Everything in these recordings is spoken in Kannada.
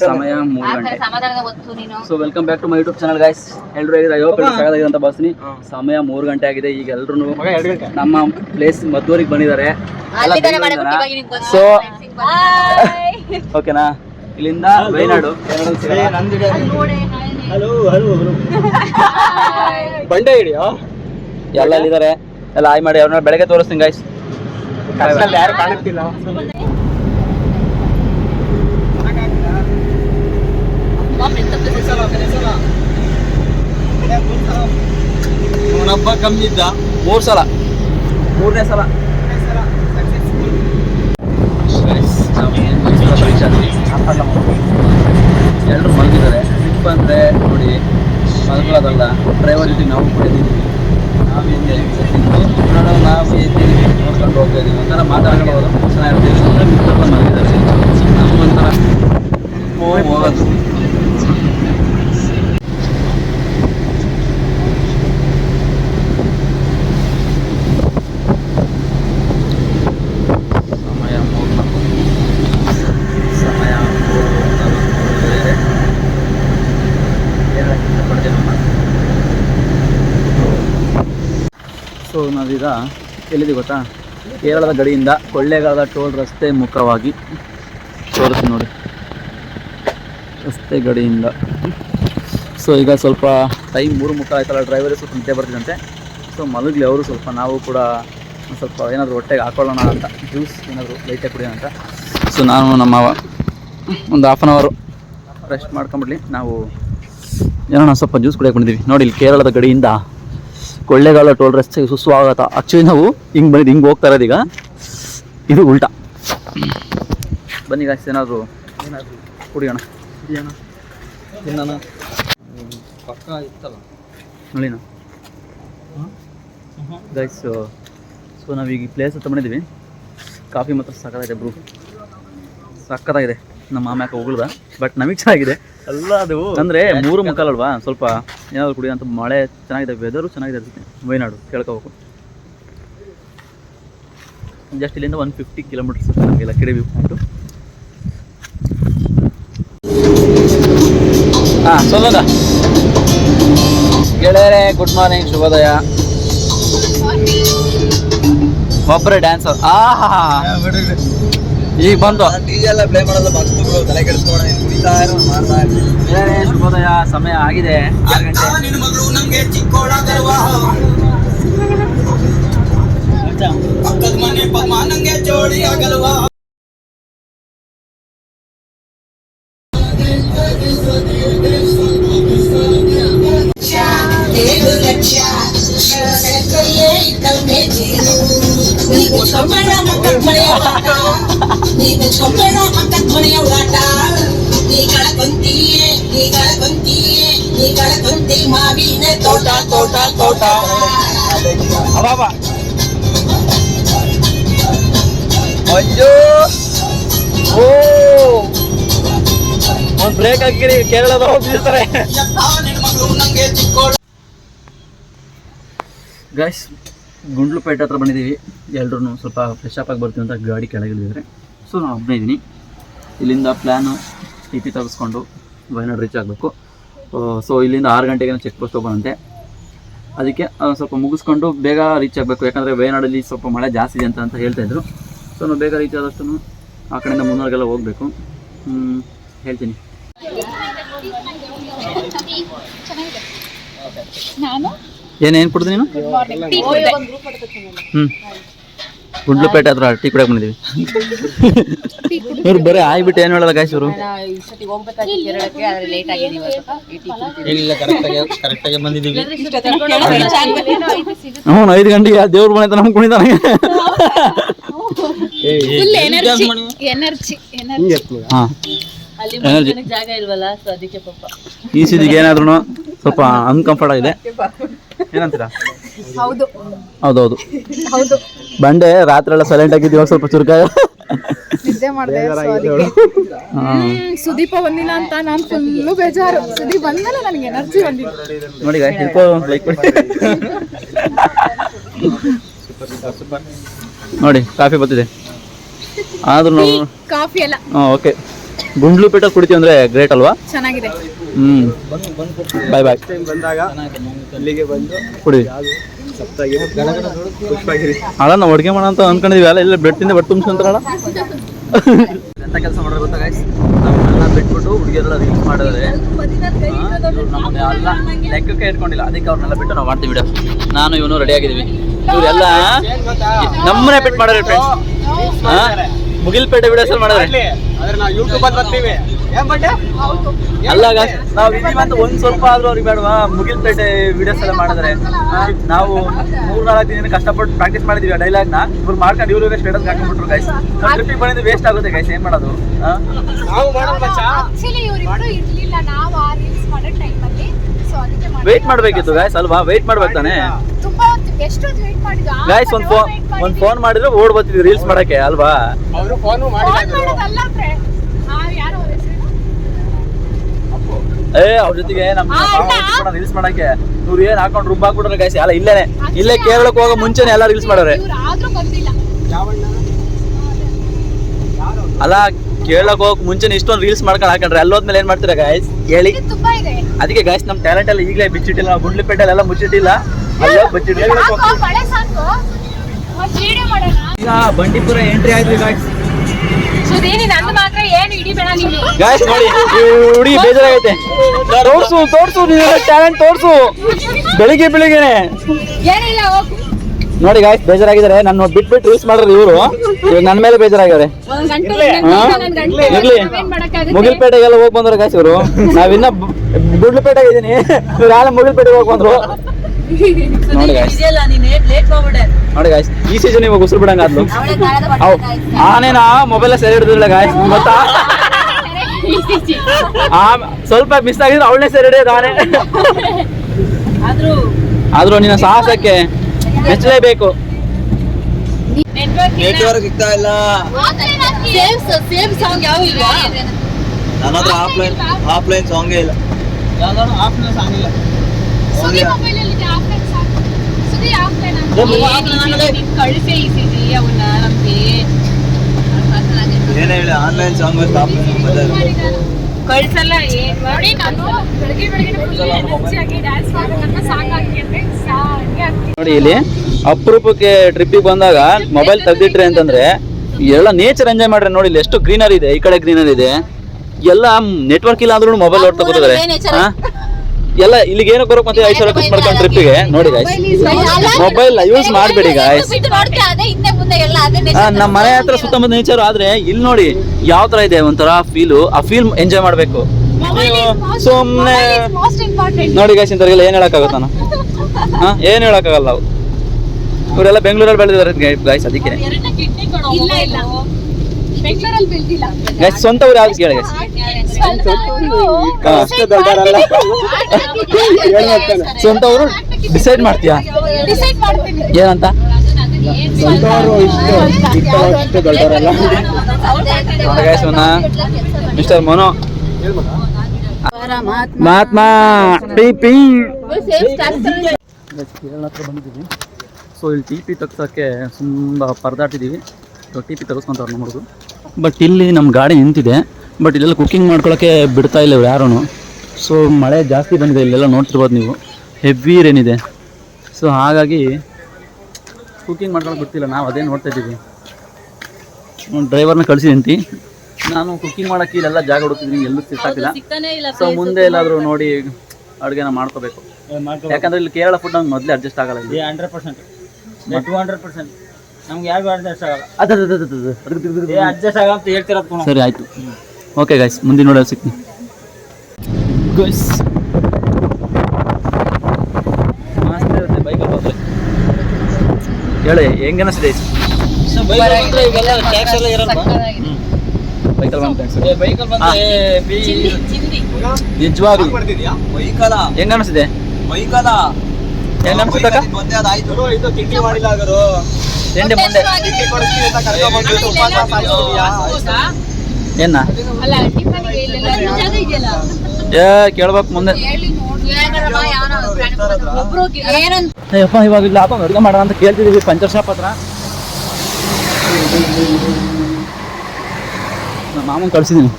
ಸಮಯ ಮೂರು ಗಂಟೆ. So welcome back to my YouTube channel guys ಎಲ್ಲರೂ ಹೇಗಿದ್ರೆ ಅಯ್ಯೋ ಸಾಕಾಗಿದೆ ಅಂತ ಬಸ್ನಿ ಸಮಯ ಮೂರು ಗಂಟೆ ಆಗಿದೆ. ಈಗ ಎಲ್ರು ನಮ್ಮ ಪ್ಲೇಸ್ ಮದ್ದೂರಿಗೆ ಬಂದಿದ್ದಾರೆ. ಸೊ. ಓಕೆನಾ ಇಲ್ಲಿಂದ ವೈನಾಡು. ಬಂಡೆ ಹಿಡಿಯೋ? ಎಲ್ಲ ಇಲ್ಲಿದ್ದಾರೆ ಎಲ್ಲ ಆಯ್ ಮಾಡಿ ಅವ್ರನ್ನ ಬೆಳಗ್ಗೆ ತೋರಿಸ್ತೀನಿ ಗೈಸ್ ಯಾರು ಕಾಣುತ್ತಿಲ್ಲ. ಅವನಬ್ಬ ಕಮ್ಮಿ ಇದ್ದ ಮೂರು ಸಲ. ಮೂರನೇ ಸಲ. ಎಲ್ಲರೂ ಮಲಗಿದ್ದಾರೆ. ಟ್ರಿಪ್ ಅಂದರೆ ನೋಡಿ, ಮಲಗೋದಲ್ಲ. ಡ್ರೈವರ್ ಜೊತೆ ನಾವು ಕೂಡ ಇದ್ದೀವಿ. ನಾವು ಹಿಂಗೆ ನೋಡೋಣ, ನಾವು ಎದ್ದು ನೋಡ್ಕೊಂಡು ಹೋಗ್ತಾ ಇದ್ದೀವಿ. ಒಂಥರ ಮಾತಾಡ್ಬೋದು ಚೆನ್ನಾಗಿರ್ತೀವಿ. ಮಿತ್ರರೆಲ್ಲ ಮಲಗಿದ್ದಾರೆ. ನಮಗೊಂಥರ ಹೋಗಿ ಹೋಗೋದು ಸಮಯ ಮೂರು ನಾಲ್ಕು ಸಮಯ ಮೂರು ನಲವತ್ತ್ಮೂರು ಇದೆ. ಹೇಳಕ್ಕೆ ಇಷ್ಟಪಡ್ತೀನಿ ಅಮ್ಮ. ಎಲ್ಲಿದ್ದೀವಿ ಗೊತ್ತಾ? ಕೇರಳದ ಗಡಿಯಿಂದ ಕೊಳ್ಳೇಗಾಲದ ಟೋಲ್ ರಸ್ತೆ ಮುಖವಾಗಿ ತೋರಿಸ್ತೀನಿ ನೋಡಿ. ರಸ್ತೆ ಗಡಿಯಿಂದ. ಸೊ ಈಗ ಸ್ವಲ್ಪ ಟೈಮ್ ಮೂರು ಮುಖ ಆಯ್ತಲ್ಲ ಡ್ರೈವರ್ ಸ್ವಲ್ಪ ನಿದ್ದೆ ಬರ್ತಿದಂತೆ ಸೊ ಮಲಗಲಿ ಅವರು ಸ್ವಲ್ಪ, ನಾವು ಕೂಡ ಸ್ವಲ್ಪ ಏನಾದರೂ ಹೊಟ್ಟೆಗೆ ಹಾಕೊಳ್ಳೋಣ ಅಂತ ಜ್ಯೂಸ್ ಏನಾದರೂ ಲೈಟೇ ಕುಡಿಯೋಣ ಅಂತ. ಸೊ ನಾನು ನಮ್ಮ ಒಂದು ಹಾಫ್ ಆನ್ ಅವರು ರೆಸ್ಟ್ ಮಾಡ್ಕೊಂಬಿಡ್ಲಿ ನಾವು ಏನೋ ಸ್ವಲ್ಪ ಜ್ಯೂಸ್ ಕುಡಿಯೋಕೆ ಬಂದಿದ್ದೀವಿ ನೋಡಿ, ಇಲ್ಲಿ ಕೇರಳದ ಗಡಿಯಿಂದ ಕೊಳ್ಳೇಗಾಲ ಟೋಲ್ ರಸ್ತೆಗೆ ಸುಸ್ವಾಗತ. ಆಕ್ಚುಲಿ ನಾವು ಹಿಂಗೆ ಬಂದಿದ್ದು ಹಿಂಗೆ ಹೋಗ್ತಾ ಇರೋದು ಈಗ. ಇದು ಉಲ್ಟಾ. ಬನ್ನಿ ಗಾಯ್ಸ್ ಏನಾದರೂ ಏನಾದರೂ ಕುಡಿಯೋಣ. ಕುಡಿಯೋಣ. ತಿನ್ನೋಣ. ಪಕ್ಕ ಇತ್ತಲ್ಲ. ನೋಡಿನ? ಗೈಸ್ ಸೊ ನಾವೀಗ ಈ ಪ್ಲೇಸ್ ಅಂತ ಬಂದಿದ್ದೀವಿ ಕಾಫಿ ಮಾತ್ರ ಸಕ್ಕತ್ತಾಗಿದೆ ಬ್ರೂ ಸಕ್ಕತ್ತಾಗಿದೆ ನಮ್ಮ ಮಾಮ ಯಾಕೆ ಉಗುಳ್ದ ಬಟ್ ನಮಗೆ ಚೆನ್ನಾಗಿದೆ. ಅಲ್ಲ ಅದು ಅಂದರೆ ಮೂರು ಮುಖಾಲಲ್ವಾ ಸ್ವಲ್ಪ ಏನಾದ್ರು ಕುಡಿಯೋ ಅಂತ ಮಳೆ ಚೆನ್ನಾಗಿದೆ ವೆದರು ಚೆನ್ನಾಗಿದೆ ಅನಿಸುತ್ತೆ. ವಯನಾಡು ಕೇಳ್ಕೋಬೇಕು. ಜಸ್ಟ್ ಇಲ್ಲಿಂದ ಒನ್ ಫಿಫ್ಟಿ ಕಿಲೋಮೀಟರ್ಸ್ ನಮಗೆ ಲಕ್ಕಿಡಿ ವ್ಯೂ ಪಾಯಿಂಟು ಹಾಂ ಸೊಲ್ಲದ ಗೆಳೆಯರೇ ಗುಡ್ ಮಾರ್ನಿಂಗ್ ಶುಭೋದಯ. ಒಬ್ಬರೇ ಡ್ಯಾನ್ಸರ್ ಆಹಾ. ಈಗ ಬಂದು. ಡಿಜೆ ಎಲ್ಲ ಪ್ಲೇ ಮಾಡೋದು ಮಸ್ತ್ ತಲೆ ಕುಡಿತಾ ಇರೋ ಮಾಡ್ತಾ ಶುಭೋದಯ ಸಮಯ ಆಗಿದೆ. ಆರು ಗಂಟೆ. ನೀವು ಸೊಂಬಳ ಮಕ್ಕಳ ಮನೆಯ ಓ ಒಂದ್ ಬ್ರೇಕ್ ಹಾಕಿರಿ ಕೇರಳದ ಗೈಸ್ ಗುಂಡ್ಲುಪೇಟೆ ಹತ್ರ ಬಂದಿದ್ದೀವಿ. ಎಲ್ಲರೂ ಸ್ವಲ್ಪ ಫ್ರೆಶ್ ಅಪ್ ಆಗಿ ಬರ್ತೀವಿ ಅಂತ ಗಾಡಿ ಕೆಳಗಿಳಿದ್ರೆ ಸೊ ನಾನು ಒಬ್ಬನೇ ಇದ್ದೀನಿ. ಇಲ್ಲಿಂದ ಪ್ಲ್ಯಾನು ಟಿ ಟಿ ತೆಗೆಸ್ಕೊಂಡು ವಯನಾಡು ರೀಚ್ ಆಗಬೇಕು ಸೊ ಇಲ್ಲಿಂದ ಆರು ಗಂಟೆಗೆ ಚೆಕ್ ಪೋಸ್ಟ್ ಹೋಗೋಣಂತೆ. ಅದಕ್ಕೆ ಸ್ವಲ್ಪ ಮುಗಿಸ್ಕೊಂಡು ಬೇಗ ರೀಚ್ ಆಗಬೇಕು. ಯಾಕಂದರೆ ವಯನಾಡಲ್ಲಿ ಸ್ವಲ್ಪ ಮಳೆ ಜಾಸ್ತಿ ಇದೆ ಅಂತ ಅಂತ ಹೇಳ್ತಾ ಇದ್ರು. ಸೊ ನಾವು ಬೇಗ ರೀಚ್ ಆದಷ್ಟು ಆ ಕಡೆಯಿಂದ ಮುನ್ನೂರಿಗೆಲ್ಲ ಹೋಗಬೇಕು. ಹೇಳ್ತೀನಿ. ನಾನು? ಏನೇನು ಕುಡ್ದು ನೀನು? ಟೀ ಕುಡ್ದೆ. ಹ್ಞೂ ಗುಂಡ್ಲುಪೇಟೆ ಹತ್ರ ಟೀ ಕುಡಿಯಕ್ಕೆ ಬಂದಿದ್ದೀವಿ ಇವ್ರು ಬರೀ ಆಯ್ಬಿಟ್ಟು ಏನು ಹೇಳಲ್ಲ ಗಾಯ್ಸ್ ಇವರು? ನಾನು ಈ ಕೇರಳಕ್ಕೆ ಆದ್ರೆ ಲೇಟ್ ಆಗಿದೆ ಇವತ್ತು ಟೀ ಕುಡ್ದಿದ್ದೀನಿ. ಇಲ್ಲ ಕರೆಕ್ಟಾಗಿ ಕರೆಕ್ಟಾಗಿ ಬಂದಿದ್ದೀವಿ ಹ್ಞೂ ಐದು ಗಂಟೆಗೆ. ದೇವ್ರ ಮನೆ ಹತ್ರ ನಮ್ಗೆ ಕುಣಿತಾನೆ ಎನರ್ಜಿ ಎನರ್ಜಿ ಎನರ್ಜಿ ಅಲ್ಲಿ ಎನರ್ಜಿ ಮಲ್ಕೊಳಕ್ ಜಾಗ ಇಲ್ವಲ್ಲ ಸೊ ಅದಕ್ಕೆ ಪಾಪ. ಈ ಸಿದಿಗೆ ಏನಾದ್ರೂ ಸ್ವಲ್ಪ ಅನ್ಕಂಫರ್ಟ್ ಆಗಿದೆ. ಏನಂತೀರಾ? ಹೌದು. ಹೌದೌದು. ಹೌದು. ಬಂಡೆ ರಾತ್ರಿ ಎಲ್ಲ ಸೈಲೆಂಟ್ ಆಗಿದ್ದೀವಿ ಇವಾಗ ಸ್ವಲ್ಪ ಚುರುಕ ನಿದ್ದೆ ಮಾಡಿದೆ ಸೊ ಅದಕ್ಕೆ. ಹ್ಮ್, ಸುದೀಪ ಬಂದಿಲ್ಲ ಅಂತ ನಾನು ಫುಲ್ಲು ಬೇಜಾರು. ಸುದೀಪ್ ಬಂದಲ್ಲ ನನಗೆ ಎನರ್ಜಿ ನೋಡಿ ಹಿಡ್ಕೋ ಲೈಕ್ ಕೊಡಿ ನೋಡಿ ಕಾಫಿ ಬರ್ತಿದೆ. ಆದ್ರೂ ನಾವು ಕಾಫಿ ಎಲ್ಲ ಹಾಂ ಓಕೆ ಗುಂಡ್ಲು ಪೇಟ ಕುಡಿತೀವಿ ಅಂದ್ರೆ ಗ್ರೇಟ್ ಅಲ್ವಾ? ಚೆನ್ನಾಗಿದೆ. ಹ್ಞೂ ಬಾಯ್ ಬಾಯ್ ಬಂದಾಗ ಇಲ್ಲಿಗೆ ಬಂದು ಕುಡಿ. ಅಲ್ಲ ನಾವು ಅಡುಗೆ ಮಾಡೋ ಅಂತ ಅನ್ಕೊಂಡಿದ್ವಿ. ಅಲ್ಲ ಇಲ್ಲ ಬ್ಲಡ್ ಇಂದ ಬಟ್ ತುಂಬಿಸ್ಕೊಂತಾರಲ್ಲ ಎಂತ ಕೆಲಸ ಮಾಡೋರು ಗೊತ್ತಾ ಗೈಸ್ ನಮ್ಮನ್ನೆಲ್ಲ ಬಿಟ್ಬಿಟ್ಟು ಹುಡುಗಿಯರೆಲ್ಲ ರೀಲ್ಸ್ ಮಾಡಿದ್ರೆ ನಮ್ಮನ್ನ ಎಲ್ಲ ಲೆಕ್ಕಕ್ಕೆ ಇಟ್ಕೊಂಡಿಲ್ಲ. ಅದಕ್ಕೆ ಅವ್ರನ್ನೆಲ್ಲ ಬಿಟ್ಟು ನಾವು ಮಾಡ್ತೀವಿ ವಿಡಿಯೋ ನಾನು ಇವನು ರೆಡಿ ಆಗಿದ್ದೀವಿ ಇವರೆಲ್ಲ ನಮ್ಮನೆ ಬಿಟ್ಟು ಮಾಡೋರು ಫ್ರೆಂಡ್ಸ್ ಮುಗಿಲ್ಪೇಟೆ ವಿಡಿಯೋಸ್ ಮಾಡಿದ್ರೆ. ಯೂಟ್ಯೂಬ್ ಅಲ್ಲಿ ಬರ್ತೀವಿ. ಅಲ್ಲ ನಾವು ಇದೀವಂತ ಒಂದ್ ಸ್ವಲ್ಪ ಆದ್ರೂ ಅವ್ರಿಗೆ ಬೇಡವಾ? ಮುಗಿಲ್ಪೇಟೆ ವಿಡಿಯೋಸ್ ಎಲ್ಲ ಮಾಡಿದ್ರೆ. ನಾವು ಮೂರ್ ನಾಲ್ಕು ದಿನ ಕಷ್ಟಪಟ್ಟು ಪ್ರಾಕ್ಟೀಸ್ ಮಾಡಿದೀವಿ ಡೈಲಾಗ್ನ. ಇವ್ರು ಮಾಡ್ಕೊಂಡು ಇವ್ರಿಗೆ ಸ್ಟೇಟಸ್ ಹಾಕೊಂಡ್ಬಿಟ್ರು ಗೈಸ್ ಟ್ರಿಪ್ಪಿಗೆ ಬಂದಿದ್ದು ವೇಸ್ಟ್ ಆಗುತ್ತೆ ಗೈಸ್ ಏನ್ ಮಾಡೋದು? ನಾವು ಮಾಡೋಣ ಮಚ್ಚ ಆಕ್ಚುಲಿ ಇವ್ರಿಬ್ರು ಇರ್ಲಿಲ್ಲ. ನಾವು ರೀಲ್ಸ್ ಮಾಡೋ ಟೈಮಲ್ಲಿ ಸೊ ಅದಕ್ಕೆ ಮಾಡಿದ್ದು. ವೇಟ್ ಮಾಡ್ಬೇಕಿತ್ತು ಗಾಯ್ಸ್ ಅಲ್ವಾ? ವೇಟ್ ಮಾಡ್ಬೇಕು ತಾನೆ? ಗಾಯ್ಸ್ ಒಂದ್ ಫೋನ್ ಒಂದ್ ಫೋನ್ ಮಾಡಿದ್ರೆ ಓಡ್ ಬರ್ತಿದ್ವಿ ರೀಲ್ಸ್ ಮಾಡಕ್ಕೆ ಅಲ್ವಾ ಅವರು ಫೋನ್ ಫೋನ್ ಮಾಡಿದ್ರು ಮಾಡೋದಲ್ಲ ಫ್ರೆಂಡ್ ಆ ಯಾರೋ ಅವ್ರ ಹೆಸರು ಏ ಅವ್ರ ಜೊತೆಗೆ ನಮ್ ಆ, ಅಣ್ಣ. ರೀಲ್ಸ್ ಮಾಡಕ್ಕೆ ಇವ್ರು ಏನ್ ಹಾಕೊಂಡು ರುಬ್ಬ ಹಾಕ್ಬಿಟ್ರೆ ಗೈಸ್ ಅಲ್ಲ ಇಲ್ಲೇನೆ. ಇಲ್ಲೇ ಕೇರಳಕ್ಕೆ ಹೋಗೋ ಮುಂಚೆನೆ ಎಲ್ಲ ರೀಲ್ಸ್ ಮಾಡೋರೆ. ಅಲ್ಲ ಕೇಳಕ್ ಹೋಗಕ್ ಮುಂಚೆನೆ ಇಷ್ಟೊಂದು ರೀಲ್ಸ್ ಮಾಡ್ಕೊಂಡು ಹಾಕೊಂಡ್ರೆ ಅಲ್ಲೋದ್ಮೇಲೆ ಏನ್ ಮಾಡ್ತೀರಾ ಗಾಯ್ಸ್ ಹೇಳಿ. ಅದಕ್ಕೆ ಗಾಯ್ಸ್ ನಮ್ ಟ್ಯಾಲೆಂಟ್ ಎಲ್ಲ ಈಗಲೇ ಬಿಚ್ಚಿಟ್ಟಿಲ್ಲ. ನಾವು ಗುಂಡ್ಲಿಪೇಟೆ ಎಲ್ಲ ಮುಚ್ಚಿಟ್ಟಿಲ್ಲ. ಅಲ್ಲೋ ಬಚ್ಚಿಟ್ಟಿಲ್ಲ ಬಂಡೀಪುರ ಎಂಟ್ರಿ ಆಯ್ತು ಗಾಯ್ಸ್ ಸುದೀನಿ ನಂದು ಮಾತ್ರ ಏನು ಹಿಡಿಬೇಡ ನೀನು ಗಾಯ್ಸ್ ನೋಡಿ ಹುಡುಗಿ ಬೇಜಾರಾಗೈತೆ. ತೋರ್ಸು ತೋರ್ಸು ನಿನ್ನ ಟ್ಯಾಲೆಂಟ್ ತೋರ್ಸು. ಬೆಳಿಗ್ಗೆ ಬೆಳಿಗ್ಗೆನೆ. ಏನಿಲ್ಲ ಹೋಗು. ನೋಡಿ ಗಾಯ್ಸ್ ಬೇಜಾರಾಗಿದ್ದಾರೆ. ಬಿಟ್ ಬಿಟ್ಬಿಟ್ಟು ರೀಲ್ಸ್ ಮಾಡ್ರಿ ಇವರು. ಇವಾಗ ನನ್ನ ಮೇಲೆ ಬೇಜಾರಾಗಿದ್ದಾರೆ. ಒಂದ್ ಗಂಟೆ ಹಾ? ಇರ್ಲಿ. ಮುಗಿಲ್ಪೇಟೆಗೆಲ್ಲ ಹೋಗಿ ಬಂದ್ರು ಗಾಯ್ಸ್ ಇವರು. ನಾವಿನ್ನ ಗುಡ್ಲಪೇಟೆಗೆ ಇದೀನಿ ಇವ್ರು ಯಾರು ಮುಗಿಲ್ಪೇಟೆಗೆ ಹೋಗಿ ಬಂದ್ರು. ನೋಡಿ ಗಾಯ್ಸ್ ನೋಡಿ ಗಾಯ್ಸ್ ಈ ಸೀಸನ್ ಇವಾಗ ಉಸಿರು ಬಿಡಂಗ ಆದ್ಲು. ಆನೇನ ಮೊಬೈಲ್ ಸೆರೆ ಹಿಡಿದಿಲ್ಲ ಗಾಯ್ಸ್ ಗೊತ್ತಾ? ಆ ಸ್ವಲ್ಪ ಮಿಸ್ ಆಗಿದ್ರೆ ಅವಳನ್ನೇ ಸೆರೆ ಹಿಡಿಯೋದು ಆನೆ. ಆದ್ರೂ ನಿನ್ನ ಸಾಹಸಕ್ಕೆ ಮೆಚ್ಚಲೇಬೇಕು. ನೆಟ್ವರ್ಕ್ ಸಿಗ್ತಾ ಇಲ್ಲ? ಸೇಮ್ ಸಾಂಗ್ ಯಾವ ಇಲ್ಲ? ನನ್ನ ಹತ್ರ ಆಫ್ಲೈನ್ ಆಫ್ಲೈನ್ ಸಾಂಗೇ ಇಲ್ಲ. ಯಾವ್ದಾದ್ರು ಆಫ್ಲೈನ್ ಸಾಂಗ್ ಸುದಿ ಆಫ್ಲೈನ್ ಅಂತ ಕಳಿಸೇ ಅವನ್ನ ನಮ್ಗೆ ಏನೇ ಹೇಳಿ ಆನ್ಲೈನ್ ಸಾಂಗ್ ಮತ್ತು ಆಫ್ಲೈನ್ ಕಳ್ಸಲ್ಲ ಏನ್ ನೋಡಿ ನಾನು ಬೆಳಗ್ಗೆ ಬೆಳಗ್ಗೆ ಫುಲ್ ಎನರ್ಜಿ ಡ್ಯಾನ್ಸ್ ಮಾಡ್ಬೇಕಂತ ಸಾಂಗ್ ಹಾಕಿ ಅಂದ್ರೆ ಸಾಂಗ್ ನೋಡಿ ಇಲ್ಲಿ ಅಪರೂಪಕ್ಕೆ ಟ್ರಿಪ್ಪಿಗೆ ಬಂದಾಗ ಮೊಬೈಲ್ ತೆಗ್ದಿಟ್ರಿ ಅಂತಂದ್ರೆ ಎಲ್ಲ ನೇಚರ್ ಎಂಜಾಯ್ ಮಾಡ್ರಿ ನೋಡಿ ಇಲ್ಲಿ ಎಷ್ಟು ಗ್ರೀನರಿ ಇದೆ ಈ ಕಡೆ ಗ್ರೀನರಿ ಇದೆ. ಎಲ್ಲ ನೆಟ್ವರ್ಕ್ ಇಲ್ಲ ಅಂದ್ರೂ ಮೊಬೈಲ್ ನೋಡ್ತಾ ಕೂತಿದ್ದಾರೆ ಹಾ? ಎಲ್ಲ ಇಲ್ಲಿಗೆ ಏನಕ್ಕೆ ಬರೋಕ್ ಮತ್ತೆ ಐದು ಸಾವಿರ ಖರ್ಚು ಮಾಡ್ಕೊಂಡು ಟ್ರಿಪ್ಪಿಗೆ ನೋಡಿ ಗಾಯ್ಸ್ ಮೊಬೈಲ್ ಯೂಸ್ ಮಾಡಬೇಡಿ ಗಾಯ್ಸ್ ಅದೇ ಹಿಂದೆ ಮುಂದೆ ಎಲ್ಲ ಅದೇ ನಮ್ಮ ಮನೆ ಹತ್ರ ಸುತ್ತಮುತ್ತ ನೇಚರ್ ಆದ್ರೆ ಇಲ್ಲಿ ನೋಡಿ ಯಾವ ತರ ಇದೆ ಒಂಥರ ಫೀಲು ಆ ಫೀಲ್ ಎಂಜಾಯ್ ಮಾಡಬೇಕು. ಸುಮ್ಮನೆ ನೋಡಿ ಗಾಯ್ಸ್ ಇಂಥವ್ರಿಗೆಲ್ಲ ಏನು ಹೇಳಕ್ಕಾಗತ್ತ ನಾನು ಹಾ ಏನು ಹೇಳಕ್ಕಾಗಲ್ಲ ನಾವು ಇವರೆಲ್ಲ ಬೆಂಗಳೂರಲ್ಲಿ ಬೆಳೆದಿದ್ದಾರೆ ಗಾಯ್ಸ್ ಅದಕ್ಕೆ. ಇಲ್ಲ ಇಲ್ಲ. ಬೆಂಗಳೂರಲ್ಲಿ ಬೆಳ್ದಿಲ್ಲ ಸ್ವಂತ ಊರು ಯಾವ್ದು ಕೇಳಿ? ಗಾಯ್ಸ್ ಅಷ್ಟೇ ದೊಡ್ಡವರಲ್ಲ ಸ್ವಂತ ಊರು. ಡಿಸೈಡ್ ಮಾಡ್ತೀಯಾ? ಡಿಸೈಡ್ ಮಾಡ್ತೀನಿ. ಏನಂತ? ಸ್ವಂತವರು ಇಷ್ಟು ಇಷ್ಟು ಅಷ್ಟು ದೊಡ್ಡವರಲ್ಲ. ನೋಡಿ ಗಾಯ್ಸ್ ಅವನ ಮಿಸ್ಟರ್ ಮನೋ. ಮಹಾತ್ಮ ಪಿ ಪಿ ಕೇರಳ ಹತ್ರ ಬಂದಿದ್ದೀವಿ ಸೊ ಇಲ್ಲಿ ಟಿ ಪಿ ತೆಗ್ಸೋಕ್ಕೆ ತುಂಬ ಪರದಾಟಿದ್ದೀವಿ. ಟಿ ಪಿ ತೆಗೆಸ್ಕೊಂತಾರೆ ನಮ್ಮ ಹುಡುಗರು. ಬಟ್ ಇಲ್ಲಿ ನಮ್ಮ ಗಾಡಿ ನಿಂತಿದೆ. ಬಟ್ ಇಲ್ಲೆಲ್ಲ ಕುಕ್ಕಿಂಗ್ ಮಾಡ್ಕೊಳ್ಳೋಕ್ಕೆ ಬಿಡ್ತಾ ಇಲ್ಲ ಇವ್ರು ಯಾರೂ ಸೊ ಮಳೆ ಜಾಸ್ತಿ ಬಂದಿದೆ ಇಲ್ಲೆಲ್ಲ ನೋಡ್ತಿರ್ಬೋದು ನೀವು. ಹೆವಿ ರೇನಿದೆ ಸೊ ಹಾಗಾಗಿ ಕುಕ್ಕಿಂಗ್ ಮಾಡ್ಕೊಳಕ್ಕೆ ಬಿಡ್ತಿಲ್ಲ ನಾವು ಅದೇ ನೋಡ್ತಾ ಇದ್ದೀವಿ. ಡ್ರೈವರ್ನ ಕಳಿಸಿದಂತಿ. ನಾನು ಕುಕ್ಕಿಂಗ್ ಮಾಡೋಕ್ಕೆ ಇಲ್ಲೆಲ್ಲ ಜಾಗ ಹುಡುಕ್ತಿದ್ದೀನಿ ಎಲ್ಲೂ ಸಿಕ್ಕಾಕಿಲ್ಲ ಸೊ ಮುಂದೆ ಎಲ್ಲಾದರೂ ನೋಡಿ ಅಡುಗೆನ ಮಾಡ್ಕೋಬೇಕು. ಯಾಕಂದ್ರೆ ಇಲ್ಲಿ ಕೇರಳ ಫುಡ್ ನಂಗೆ ಮೊದಲೇ ಅಡ್ಜಸ್ಟ್ ಆಗಲ್ಲ ಇಲ್ಲಿ. Hundred percent two hundred percent ನಮ್ಗೆ ಯಾವ ಅಡ್ಜಸ್ಟ್ ಆಗಲ್ಲ. ಅದ ಏ ಅಡ್ಜಸ್ಟ್ ಆಗಲ್ಲ ಅಂತ ಹೇಳ್ತಿರೋದು ಕಣೋ. ಸರಿ ಆಯಿತು. ಓಕೆ ಗಾಯ್ಸ್ ಮುಂದೆ ನೋಡೋ ಸಿಗ್ತೀನಿ ಗೈಸ್ ಹೇಳಿ ಹೆಂಗೆ ಅನಿಸ್ತಿದೆ ಸೊ bike ಅಲ್ಲಿ ಬಂದ್ರೆ ಇವೆಲ್ಲ tax ಎಲ್ಲ ಇರಲ್ವಾ? ಬೈಕಲ್ಲಿ ಏ, bike ಅಲ್ಲಿ ಬಂದ್ರೆ ಬಿ- ನಿಜವಾಗ್ಲೂ. ಬೈಕಲ್ಲ ಅನಿಸ್ತಿದೆ? ಬೈಕಲ್ಲ ಏನ್ ಅನ್ಸುತ್ತಕ್ಕ ಮಾಡಿಲ್ಲ ರೆಂಡೆ ಮುಂದೆ. ಏನ? ಏ ಕೇಳ್ಬೇಕು ಮುಂದೆ. ಅಯ್ಯಪ್ಪ ಇವಾಗ ಇಲ್ಲ. ಅಡುಗೆ ಮಾಡೋಣ ಅಂತ ಕೇಳ್ತಿದ್ದೀವಿ ಪಂಚರ್ ಶಾಪ್ ಹತ್ರ. ನಮ್ಮ ಮಾಮನ್ ಕಳ್ಸಿದ್ದೀನಿ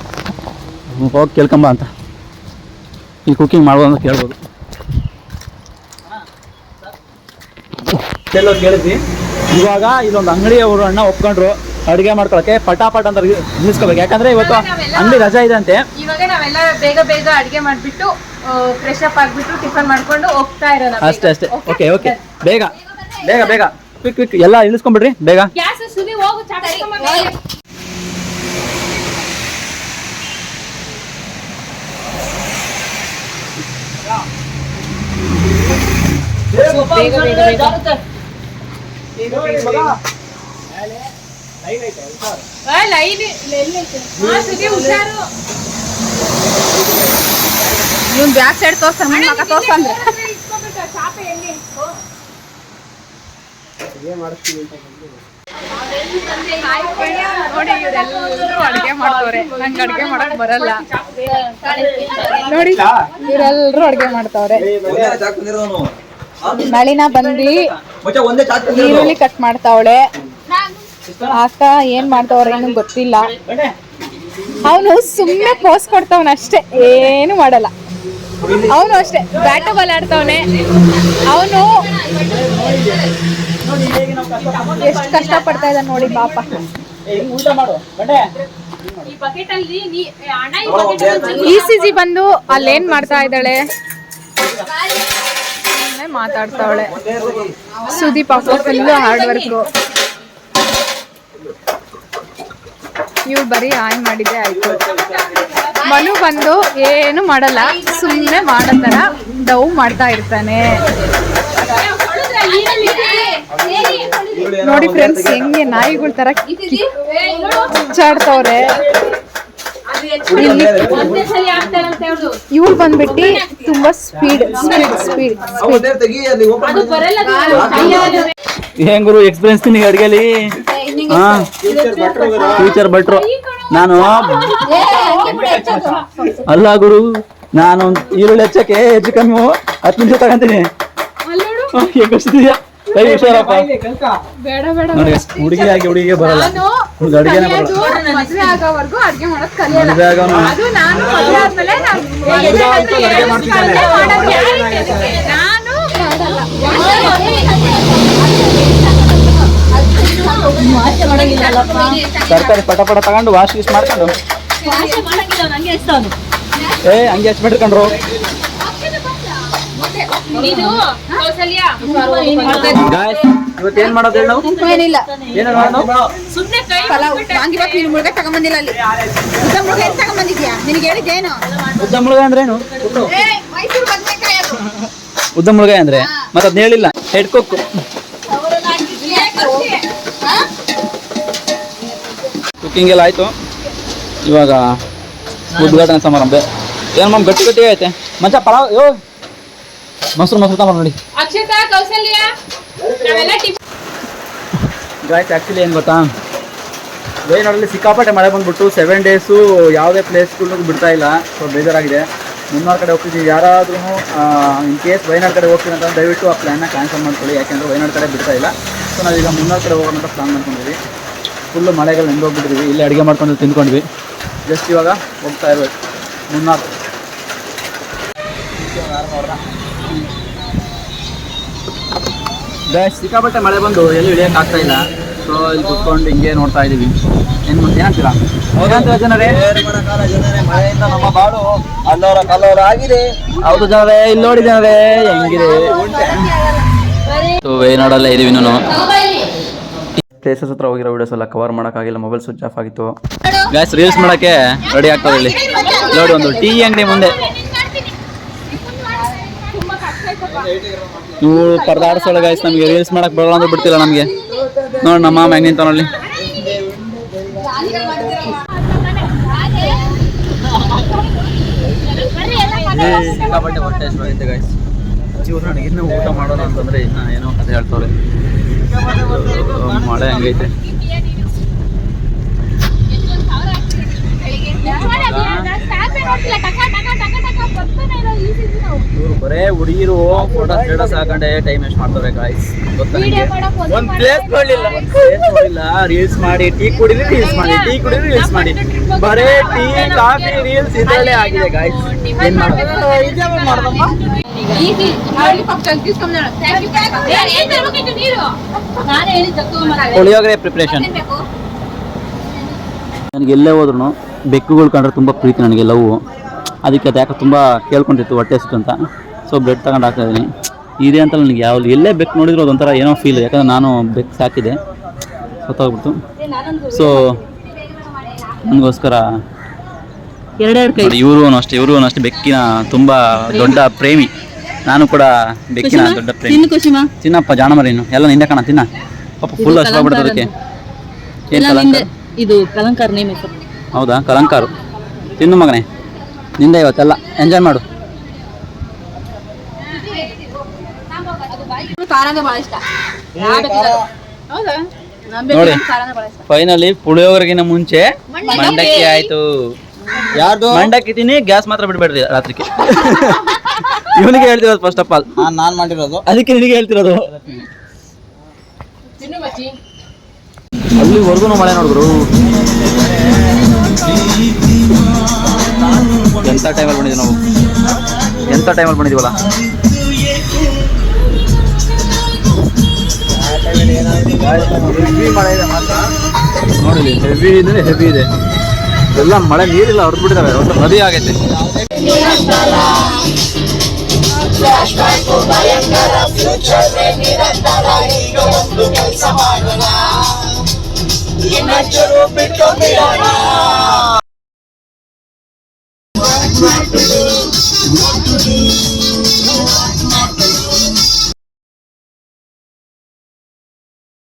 ಹೋಗಿ ಕೇಳ್ಕೊಂಬ ಅಂತ. ಈ ಕುಕಿಂಗ್ ಮಾಡ್ಬೋದು ಅಂತ ಕೇಳ್ಬೋದು. ಎಲ್ಲೋ ಕೇಳಿದ್ವಿ. ಇವಾಗ ಇಲ್ಲೊಂದು ಅಂಗಡಿ ಅವರು ಅಣ್ಣ ಒಪ್ಕೊಂಡ್ರು. ಅಡುಗೆ ಮಾಡ್ಕೊಳಕ್ಕೆ ಪಟಾಪಟ್ ಅಂತ ನಿಲ್ಲಿಸ್ಕೋಬೇಕು. ಯಾಕಂದ್ರೆ ಇವತ್ತು ಅಂಗಡಿ ರಜಾ ಇದೆ ಅಂತೆ. ಇವಾಗ ನಾವೆಲ್ಲ ಬೇಗ ಬೇಗ ಅಡಿಗೆ ಮಾಡಿಬಿಟ್ಟು ಫ್ರೆಶ್ ಅಪ್ ಆಗಿಬಿಟ್ಟು ಟಿಫನ್ ಮಾಡ್ಕೊಂಡು ಹೋಗ್ತಾ ಇರೋಣ ಅಷ್ಟೇ ಅಷ್ಟೇ. ಓಕೆ ಓಕೆ ಬೇಗ. ಬೇಗ ಬೇಗ ಕ್ವಿಕ್ ಕ್ವಿಕ್ ಎಲ್ಲ ಇಳಿಸ್ಕೊಂಬಿಡ್ರಿ ಬೇಗ. ಗ್ಯಾಸ್ ಸುಲಿ ಹೋಗು ಬೇಗ. ಬೇಗ ಬೇಗ. ಇವ್ನು ಬ್ಯಾಕ್ ಸೈಡ್ ತೋರ್ಸ್ತಾನೆ ಮಗ ನೋಡಿ ಇವರೆಲ್ಲರೂ ಅಡಿಗೆ ಮಾಡ್ತವ್ರೆ. ನಂಗೆ ಅಡಿಗೆ ಮಾಡಕ್ ಬರಲ್ಲ. ನೋಡಿ ಇವರೆಲ್ಲರೂ ಅಡಿಗೆ ಮಾಡ್ತವ್ರೆ. ನಳಿನ ಬಂದು ಈರುಳ್ಳಿ ಕಟ್ ಮಾಡ್ತಾವಳೆ. ಅಕ್ಕ ಏನ್ ಮಾಡ್ತಾವ್ರೆ ಏನು ಗೊತ್ತಿಲ್ಲ. ಅವನು ಸುಮ್ಮನೆ ಪೋಸ್ ಕೊಡ್ತಾವನ ಅಷ್ಟೇ. ಏನು ಮಾಡಲ್ಲ. ಅವನು ಅಷ್ಟೇ. ಬ್ಯಾಟ ಬಾಲ್ ಆಡ್ತಾವನೆ. ಅವನು ಎಷ್ಟು ಕಷ್ಟ ಪಡ್ತಾ ಇದ್ದಾನೆ ನೋಡಿ ಪಾಪ. ಊಟ ಮಾಡು ಬಂಡೆ ಇ ಸಿ ಜಿ ಬಂದು ಅಲ್ಲೇನ್ ಮಾಡ್ತಾ ಇದ್ದಾಳೆ? ಮಾತಾಡ್ತಾವಳೆ. ಸುದೀಪ್ ಅಪ್ಪ ಫುಲ್ಲು ಹಾರ್ಡ್ ವರ್ಕು ಇವಳು ಬರೀ ಆಯ್ ಮಾಡಿದ್ದೆ ಆಯ್ತು. ಮನು ಬಂದು ಏನು ಮಾಡಲ್ಲ ಸುಮ್ಮನೆ ಮಾಡೋ ಥರ ಡವ್ ಮಾಡ್ತಾ ಇರ್ತಾನೆ. ನೋಡಿ ಫ್ರೆಂಡ್ಸ್ ಹೆಂಗೆ ನಾಯಿಗಳ ತರ ಕಿಚ್ಚಾಡ್ತವ್ರೆ ಇವಳು ಬಂದ್ಬಿಟ್ಟು ತುಂಬಾ ಸ್ಪೀಡ್ ಸ್ಪೀಡ್ ಸ್ಪೀಡ್ ಗುರು. ಎಕ್ಸ್ಪೀರಿಯನ್ಸ್ ನಿನಗೆ ಅಡ್ಗೆಲಿ? ಹಾ? ಫ್ಯೂಚರ್ ಭಟ್ರು ನಾನು ಅಲ್ಲ ಗುರು ನಾನು ಈರುಳ್ಳಿ ಹೆಚ್ಚಕ್ಕೆ ಹೆಚ್ಚು ಕಮ್ಮಿ ಹತ್ತು ನಿಮಿಷ ತಗೊಂತೀನಿ. ಹೆಂಗ್? ಕೈ ಹುಷಾರಪ್ಪ. ಬೇಡ ಬೇಡ ನೋಡಿ ಹುಡುಗಿ ಆಗಿ ಹುಡುಗಿಗೆ ಬರಲ್ಲ. ನಾನು ಹುಡುಗ ಅಡ್ಗೆನೇ ಬರಲ್ಲ. ಕಲಿಯೋದು ಮದ್ವೆ ಆಗೋವರೆಗೂ ಅಡ್ಗೆ ಮಾಡೋದ್ ಕಲಿಯಲ್ಲ. ಮದ್ವೆ ಆಗೋನು. ಅದು ನಾನು ಮದ್ವೆ ಆದ್ಮೇಲೆ ನಾನು ನಾನು ಮಾಡಲ್ಲ ತರಕಾರಿ ಪಟ ಪಟ ತಗೊಂಡು ವಾಶ್ ಗೀಶ್ ಮಾಡ್ಕೊಂಡು. ಏ ಹಂಗೆ ಹಚ್ಬಿಟ್ಕೊಂಡ್ರು ಗಾಯ್ಸ್ ಇವತ್ತು ಏನ್ ಮಾಡೋದು ಹೇಳು? ನಾವು ಏನಿಲ್ಲ. ಏನು ಮಾಡೋದು? ಪಲಾವ್ ವಾಂಗಿಬಾತ್ ನೀನು ಮುಳುಗ ತಗೊಂಬಂದಿಲ್ಲ ಅಲ್ಲಿ. ಉದ್ದ ಮುಳುಗ ಎಲ್ಲಿ ತಗೊಂಬಂದಿದ್ಯಾ? ನಿನಗೆ ಹೇಳಿದ್ದೇನು ಉದ್ದ ಮುಳುಗ ಅಂದ್ರೇನು ಮೈಸೂರು ಬದನೆಕಾಯಿ ಅದು. ಉದ್ದ ಮುಳುಗ ಅಂದ್ರೆ ಮತ್ತೆ ಅದ್ನ ಹೇಳಿಲ್ಲ. ಹೆಡ್ ಕುಕ್ ಕುಕ್ಕಿಂಗ್ ಎಲ್ಲ ಆಯ್ತು. ಇವಾಗ ಉದ್ಘಾಟನಾ ಸಮಾರಂಭ. ಏನ್ ಮಮ್ಮ ಗಟ್ಟಿ ಗಟ್ಟಿ ಐತೆ. ಮಂಚ ಪಲಾವ್ ಯೋ. ಮೊಸರು ಮೊಸರು ತಗೊಂಡು ನೋಡಿ ಅಕ್ಷತಾ ಕೌಸಲ್ಯ ನಾವೆಲ್ಲ ಗಾಯ್ತು ಆ್ಯಕ್ಚುಲಿ ಏನು ಗೊತ್ತಾ? ವಯನಾಡಲ್ಲಿ ಸಿಕ್ಕಾಪಟ್ಟೆ ಮಳೆ ಬಂದ್ಬಿಟ್ಟು ಸೆವೆನ್ ಡೇಸು ಯಾವುದೇ ಪ್ಲೇಸ್ಗಳು ಬಿಡ್ತಾ ಇಲ್ಲ. ಸೊ ಬೇಜಾರಾಗಿದೆ. ಮುನ್ನಾರು ಕಡೆ ಹೋಗ್ತಿದ್ದೀವಿ ಯಾರಾದರೂ ಇನ್ ಕೇಸ್ ವಯನಾಡ್ ಕಡೆ ಹೋಗ್ತೀನಿ ಅಂತ ದಯವಿಟ್ಟು ಆ ಪ್ಲ್ಯಾನ್ನ ಕ್ಯಾನ್ಸಲ್ ಮಾಡ್ಕೊಳ್ಳಿ. ಯಾಕೆಂದರೆ ವಯನಾಡ್ ಕಡೆ ಬಿಡ್ತಾ ಇಲ್ಲ. ಸೊ ನಾವೀಗ ಮುನ್ನಾರು ಕಡೆ ಹೋಗೋಣ ಅಂತ ಪ್ಲಾನ್ ಮಾಡ್ಕೊಂಡಿದ್ವಿ. ಫುಲ್ಲು ಮಳೆಗಳು ನೆಂದೋಗ್ಬಿಟ್ಟಿದ್ವಿ ಇಲ್ಲೇ ಅಡುಗೆ ಮಾಡ್ಕೊಂಡು ತಿಂದ್ಕೊಂಡ್ವಿ. ಜಸ್ಟ್ ಇವಾಗ ಹೋಗ್ತಾ ಇರ್ಬೇಕು ಮುನ್ನಾರ್ ಸಿಕ್ಕಾಪಟ್ಟೆ ಮಳೆ ಬಂದು ಎಲ್ಲೂ ಇಳಿಯಕ್ಕೆ ಆಗ್ತಾ ಇಲ್ಲ. ಸೊ ಇಲ್ಲಿ ಕುತ್ಕೊಂಡು ಹಿಂಗೆ ನೋಡ್ತಾ ಇದೀವಿ. ಏನ್ ಮುಂದೆ ಏನಂತೀರಾ ಹೌದಂತ ಜನರೇ? ಮಳೆಯಿಂದ ನಮ್ಮ ಬಾಳು. ಅಲ್ಲವರ ಕಲ್ಲವರ ಆಗಿದೆ. ಹೌದು ಜನರೇ ಇಲ್ಲಿ ನೋಡಿ ಜನರೇ ಹೆಂಗಿದೆ? ಸೊ ವೇನಾಡಲ್ಲೇ ಇದೀವಿ ನಾನು. ಪ್ಲೇಸಸ್ ಹತ್ರ ಹೋಗಿರೋ ವಿಡಿಯೋಸ್ ಎಲ್ಲ ಕವರ್ ಮಾಡೋಕ್ಕಾಗಿಲ್ಲ ಮೊಬೈಲ್ ಸ್ವಿಚ್ ಆಫ್ ಆಗಿತ್ತು. ಗ್ಯಾಸ್ ರೀಲ್ಸ್ ಮಾಡೋಕ್ಕೆ ರೆಡಿ ಆಗ್ತದೆ ಇಲ್ಲಿ. ನೋಡಿ ಒಂದು ಟೀ ಅಂಗಡಿ ಮುಂದೆ. ನೀವು ಪರದಾಡ್ಸೋಳ ಗಾಯ್ಸ್ ನಮಗೆ ರೀಲ್ಸ್ ಮಾಡಕ್ ಬರಲ್ಲ ಅಂದ್ರೆ ಬಿಡ್ತಿಲ್ಲ ನಮಗೆ. ನೋಡಿ ನಮ್ಮ ಮಾಮ ಹೆಂಗ್ ನಿಂತಾನಲ್ಲಿ ಸಿಕ್ಕಾಪಟ್ಟೆ ಹೊಟ್ಟೆ ಇದೆ ಗಾಯ್ಸ್ ಜೀವನ ಇನ್ನು ಊಟ ಮಾಡೋಣ ಅಂತಂದ್ರೆ ಇನ್ನ ಏನೋ ಕಥೆ ಹೇಳ್ತಾವ್ರೆ. ಮಳೆ ಹಂಗೈತೆ ಹುಡುಗಿರು ಫೋಟೋ ಸ್ಟೇಟಸ್ ಹಾಕೊಂಡೆ ಟೈಮ್ ವೇಸ್ಟ್ ಮಾಡ್ತಾರೆ ಗಾಯ್ಸ್ ಒಂದು ಪ್ಲೇಸ್ ನೋಡ್ಲಿಲ್ಲ ಪ್ಲೇಸ್ ನೋಡಿಲ್ಲ ರೀಲ್ಸ್ ಮಾಡಿ ಟೀ ಕುಡಿದ್ರೆ ರೀಲ್ಸ್ ಮಾಡಿ ಟೀ ಕುಡಿದ್ರೆ ರೀಲ್ಸ್ ಮಾಡಿ. ಬರೇ ಟೀ ಕಾಫಿ ರೀಲ್ಸ್ ಇದರಲ್ಲೇ ಆಗಿದೆ ಗಾಯ್ಸ್ ಏನ್ ಮಾಡ್ದಮ್ಮ ಪುಳಿಯೋಗರೆ ಪ್ರಿಪ್ರೇಷನ್ ನನಗೆ ಎಲ್ಲೇ ಹೋದ್ರು ಬೆಕ್ಕುಗಳು ಕಂಡ್ರೆ ತುಂಬ ಪ್ರೀತಿ ನನಗೆ ಲವ್. ಅದಕ್ಕೆ ಅದು ಯಾಕೆ ತುಂಬ ಕೇಳ್ಕೊಂಡಿತ್ತು ಹೊಟ್ಟೆ ಅಂತ. ಸೊ ಬ್ಲಡ್ ತಗೊಂಡು ಹಾಕ್ತಾ ಇದ್ದೀನಿ ಇದೆ ಅಂತ ನನಗೆ ಯಾವ ಎಲ್ಲೇ ಬೆಕ್ಕು ನೋಡಿದ್ರು ಅದೊಂಥರ ಏನೋ ಫೀಲ್ ಯಾಕಂದ್ರೆ ನಾನು ಬೆಕ್ಕು ಸಾಕಿದೆ ಗೊತ್ತಾಗ್ಬಿಡ್ತು ಸೊ ನನಗೋಸ್ಕರ ಇವರು ಅಷ್ಟೇ ಇವರು ಅಷ್ಟೇ ಬೆಕ್ಕಿನ ತುಂಬ ದೊಡ್ಡ ಪ್ರೇಮಿ. ನಾನು ಕೂಡ ಬೆಕ್ಕಿನ ದೊಡ್ಡ ಪ್ರೇಮಿ. ತಿನ್ನಪ್ಪ ಜಾಣ ಇನ್ನು. ಎಲ್ಲ ನಿಂದೆ ಕಾಣ ತಿನ್ನ. ಪಾಪ ಫುಲ್ ಹಸ್ವಾಗ್ಬಿಡ್ತು ಅದಕ್ಕೆ. ಇದು ಕಲಂಕಾರ ನೇಮ್ ಹೌದಾ? ಕಲಂಕಾರು. ತಿನ್ನು ಮಗನೇ. ನಿಂದೆ ಇವತ್ತೆಲ್ಲ. ಎಂಜಾಯ್ ಮಾಡು. ಇಷ್ಟ. ಹೌದಾ? ನೋಡಿ. ಫೈನಲಿ ಪುಳಿಯೋಗರಿಗಿನ ಮುಂಚೆ ಮಂಡಕ್ಕಿ. ಆಯ್ತು. ಯಾರ್ದು? ಮಂಡಕ್ಕಿ ತಿನ್ನಿ ಗ್ಯಾಸ್ ಮಾತ್ರ ಬಿಡ್ಬೇಡ್ರಿ ರಾತ್ರಿಗೆ. ಇವನಿಗೆ ಹೇಳ್ತಿರೋದು ಫಸ್ಟ್ ಆಫ್ ಆಲ್ ನಾನ್ ನಾನ್ ಮಾಡಿರೋದು. ಅದಕ್ಕೆ ನಿನಗೆ ಹೇಳ್ತಿರೋದು. ಅಲ್ಲಿವರೆಗೂ ಮಳೆ ನೋಡಿದ್ರು. ಎಂಥ ಟೈಮಲ್ಲಿ ಬಂದಿದ್ದೀವಿ ನಾವು? ಎಂಥ ಟೈಮಲ್ಲಿ ಬಂದಿದ್ದೀವಲ್ಲ ನೋಡಿ ಹೆವಿ ಇದ್ರೆ ಹೆವಿ ಇದೆ. ಎಲ್ಲ ಮಳೆ ನೀರಿಲ್ಲ ಹೊರಬಿಟ್ಟಿದ್ದಾವೆ ಒಂದು ನದಿ ಆಗೈತೆ.